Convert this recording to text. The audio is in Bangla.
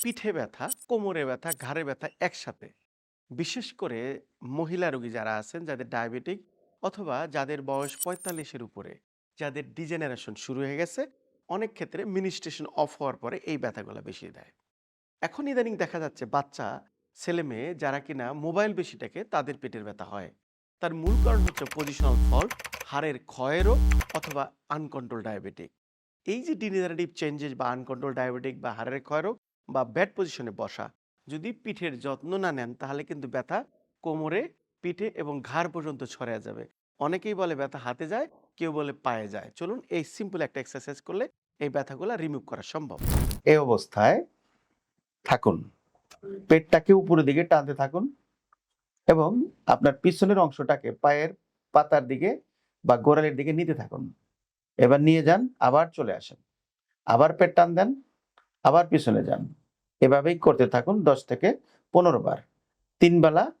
পিঠে ব্যথা, কোমরে ব্যথা, ঘাড়ে ব্যথা একসাথে। বিশেষ করে মহিলা রোগী যারা আছেন, যাদের ডায়াবেটিক অথবা যাদের বয়স পঁয়তাল্লিশের উপরে, যাদের ডিজেনারেশন শুরু হয়ে গেছে, অনেক ক্ষেত্রে মিনিস্ট্রেশন অফ হওয়ার পরে এই ব্যথাগুলো বেশি দেয়। এখন ইদানিং দেখা যাচ্ছে বাচ্চা, ছেলে মেয়ে যারা কিনা মোবাইল বেশি দেখে তাদের পেটের ব্যথা হয়। তার মূল কারণ হচ্ছে পজিশনাল ফল্ট হাড়ের ক্ষয়েরও অথবা আনকন্ট্রোল ডায়াবেটিক এই যে ডিজেনারেটিভ চেঞ্জেস বা আনকন্ট্রোল ডায়াবেটিক বা হাড়ের ক্ষয়রোগ বা ব্যাড পজিশনে বসা। যদি পিঠের যত্ন না নেন, তাহলে কিন্তু ব্যথা কোমরে, পিঠে এবং ঘাড় পর্যন্ত ছড়ায় যাবে। অনেকেই বলে ব্যথা হাতে যায়, কেউ বলে পায়ে যায়। চলুন এই সিম্পল একটা এক্সারসাইজ করলে এই ব্যথাগুলো রিমুভ করা সম্ভব। এই অবস্থায় থাকুন। পেটটাকে উপরের দিকে টানতে থাকুন এবং আপনার পিছনের অংশটাকে পায়ের পাতার দিকে বা গোড়ালির দিকে নিতে থাকুন। এবার নিয়ে যান, আবার চলে আসেন। আবার পেট টান দেন, আবার পিছনে যান। এভাবেই করতে থাকুন দশ থেকে পনেরো বার। তিন বেলা